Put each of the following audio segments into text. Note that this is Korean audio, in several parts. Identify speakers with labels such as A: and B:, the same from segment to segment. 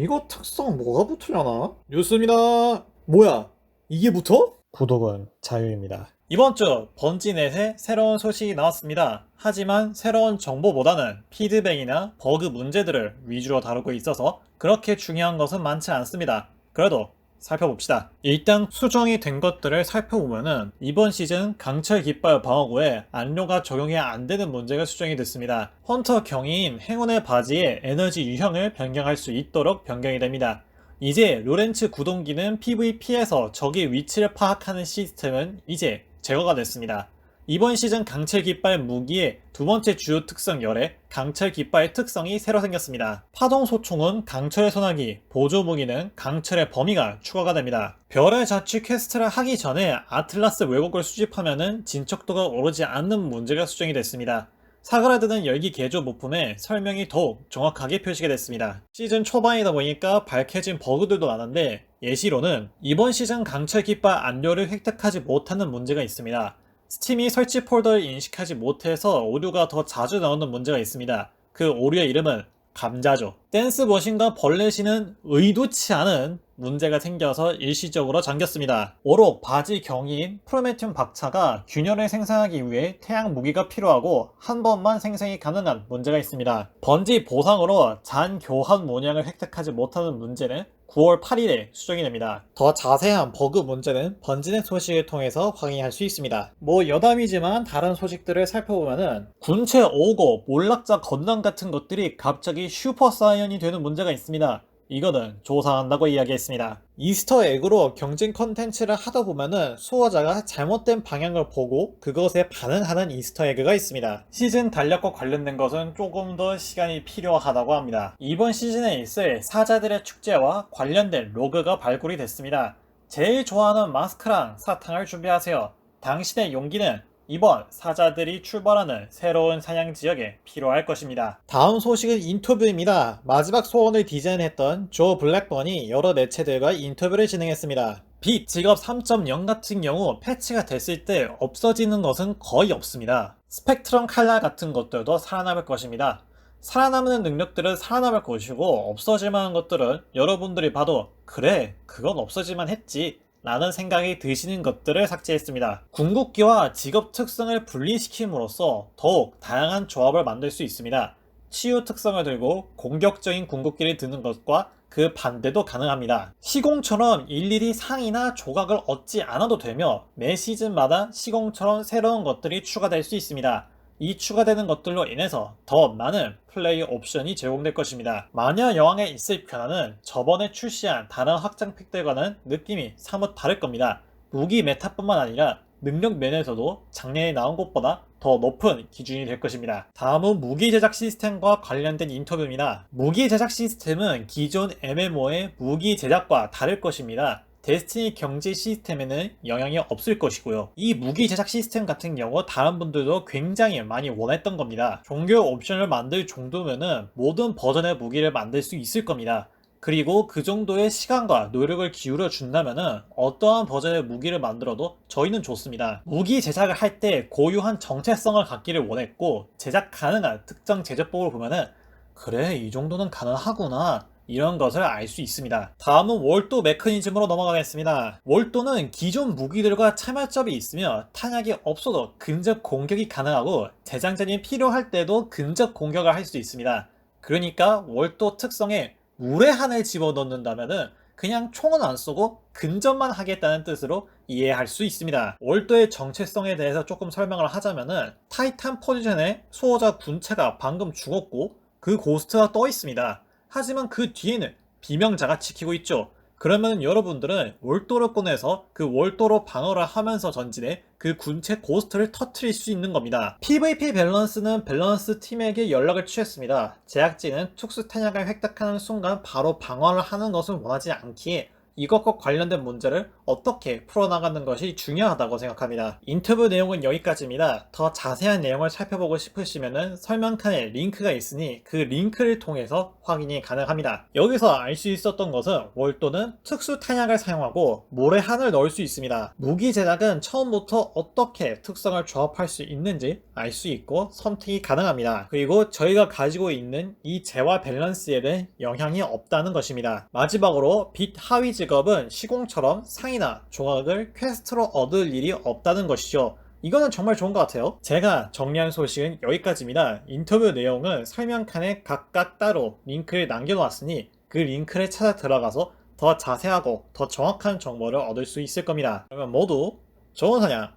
A: 이거 특성 뭐가 붙으려나? 뉴스입니다. 뭐야? 이게 붙어? 구독은 자유입니다. 이번 주 번지넷에 새로운 소식이 나왔습니다. 하지만 새로운 정보보다는 피드백이나 버그 문제들을 위주로 다루고 있어서 그렇게 중요한 것은 많지 않습니다. 그래도 살펴봅시다. 일단 수정이 된 것들을 살펴보면은 이번 시즌 강철 깃발 방어구에 안료가 적용이 안 되는 문제가 수정이 됐습니다. 헌터 경위인 행운의 바지의 에너지 유형을 변경할 수 있도록 변경이 됩니다. 이제 로렌츠 구동기는 PVP에서 적의 위치를 파악하는 시스템은 이제 제거가 됐습니다. 이번 시즌 강철 깃발 무기의 두 번째 주요 특성 열에 강철 깃발 특성이 새로 생겼습니다. 파동 소총은 강철의 소나기, 보조 무기는 강철의 범위가 추가가 됩니다. 별의 자취 퀘스트를 하기 전에 아틀라스 왜곡을 수집하면은 진척도가 오르지 않는 문제가 수정이 됐습니다. 사그라드는 열기 개조 부품에 설명이 더욱 정확하게 표시가 됐습니다. 시즌 초반이다 보니까 밝혀진 버그들도 많은데 예시로는 이번 시즌 강철 깃발 안료를 획득하지 못하는 문제가 있습니다. 스팀이 설치 폴더를 인식하지 못해서 오류가 더 자주 나오는 문제가 있습니다. 그 오류의 이름은 감자죠. 댄스 머신과 벌레시는 의도치 않은 문제가 생겨서 일시적으로 잠겼습니다. 오록 바지 경이인 프로메튬 박차가 균열을 생성하기 위해 태양 무기가 필요하고 한 번만 생성이 가능한 문제가 있습니다. 번지 보상으로 잔 교환 문양을 획득하지 못하는 문제는 9월 8일에 수정이 됩니다. 더 자세한 버그 문제는 번지넷 소식을 통해서 확인할 수 있습니다. 뭐 여담이지만 다른 소식들을 살펴보면은 군체 오고 몰락자 건담 같은 것들이 갑자기 슈퍼 사이언이 되는 문제가 있습니다. 이거는 조사한다고 이야기했습니다. 이스터 에그로 경쟁 컨텐츠를 하다 보면은 수호자가 잘못된 방향을 보고 그것에 반응하는 이스터 에그가 있습니다. 시즌 달력과 관련된 것은 조금 더 시간이 필요하다고 합니다. 이번 시즌에 있을 사자들의 축제와 관련된 로그가 발굴이 됐습니다. 제일 좋아하는 마스크랑 사탕을 준비하세요. 당신의 용기는 이번 사자들이 출발하는 새로운 사냥 지역에 필요할 것입니다. 다음 소식은 인터뷰입니다. 마지막 소원을 디자인했던 조 블랙번이 여러 매체들과 인터뷰를 진행했습니다. 빛 직업 3.0 같은 경우 패치가 됐을 때 없어지는 것은 거의 없습니다. 스펙트럼 칼날 같은 것들도 살아남을 것입니다. 살아남는 능력들은 살아남을 것이고 없어질 만한 것들은 여러분들이 봐도 그래 그건 없어질만 했지 라는 생각이 드시는 것들을 삭제했습니다. 궁극기와 직업 특성을 분리시킴으로써 더욱 다양한 조합을 만들 수 있습니다. 치유 특성을 들고 공격적인 궁극기를 드는 것과 그 반대도 가능합니다. 시공처럼 일일이 상이나 조각을 얻지 않아도 되며 매 시즌마다 시공처럼 새로운 것들이 추가될 수 있습니다. 이 추가되는 것들로 인해서 더 많은 플레이 옵션이 제공될 것입니다. 마녀 여왕에 있을 변화는 저번에 출시한 다른 확장 팩들과는 느낌이 사뭇 다를 겁니다. 무기 메타뿐만 아니라 능력 면에서도 작년에 나온 것보다 더 높은 기준이 될 것입니다. 다음은 무기 제작 시스템과 관련된 인터뷰입니다. 무기 제작 시스템은 기존 MMO의 무기 제작과 다를 것입니다. 데스티니 경제 시스템에는 영향이 없을 것이고요. 이 무기 제작 시스템 같은 경우 다른 분들도 굉장히 많이 원했던 겁니다. 종교 옵션을 만들 정도면은 모든 버전의 무기를 만들 수 있을 겁니다. 그리고 그 정도의 시간과 노력을 기울여 준다면은 어떠한 버전의 무기를 만들어도 저희는 좋습니다. 무기 제작을 할 때 고유한 정체성을 갖기를 원했고 제작 가능한 특정 제작법을 보면은 그래 이 정도는 가능하구나 이런 것을 알 수 있습니다. 다음은 월도 메커니즘으로 넘어가겠습니다. 월도는 기존 무기들과 차별점이 있으며 탄약이 없어도 근접 공격이 가능하고 대장전이 필요할 때도 근접 공격을 할 수 있습니다. 그러니까 월도 특성에 무례한을 집어넣는다면은 그냥 총은 안 쏘고 근접만 하겠다는 뜻으로 이해할 수 있습니다. 월도의 정체성에 대해서 조금 설명을 하자면은 타이탄 포지션에 수호자 군체가 방금 죽었고 그 고스트가 떠 있습니다. 하지만 그 뒤에는 비명자가 지키고 있죠. 그러면 여러분들은 월도를 꺼내서 그 월도로 방어를 하면서 전진해 그 군체 고스트를 터트릴 수 있는 겁니다. PVP 밸런스는 밸런스 팀에게 연락을 취했습니다. 제작진은 특수 탄약을 획득하는 순간 바로 방어를 하는 것을 원하지 않기에 이것과 관련된 문제를 어떻게 풀어나가는 것이 중요하다고 생각합니다. 인터뷰 내용은 여기까지입니다. 더 자세한 내용을 살펴보고 싶으시면 설명칸에 링크가 있으니 그 링크를 통해서 확인이 가능합니다. 여기서 알 수 있었던 것은 월도는 특수 탄약을 사용하고 모래한을 넣을 수 있습니다. 무기 제작은 처음부터 어떻게 특성을 조합할 수 있는지 알 수 있고 선택이 가능합니다. 그리고 저희가 가지고 있는 이 재화 밸런스에는 영향이 없다는 것입니다. 마지막으로 빛 하위 직 업은 시공처럼 상이나 조각을 퀘스트로 얻을 일이 없다는 것이죠. 이거는 정말 좋은 것 같아요. 제가 정리한 소식은 여기까지입니다. 인터뷰 내용은 설명칸에 각각 따로 링크를 남겨놓았으니 그 링크를 찾아 들어가서 더 자세하고 더 정확한 정보를 얻을 수 있을 겁니다. 그러면 모두 좋은 사냥,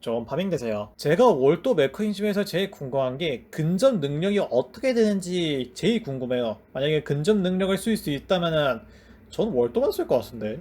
A: 좋은 파밍 되세요. 제가 월도 메커인 중에서 제일 궁금한 게 근접 능력이 어떻게 되는지 제일 궁금해요. 만약에 근접 능력을 쓸 수 있다면은 전 월도만 쓸것 같은데.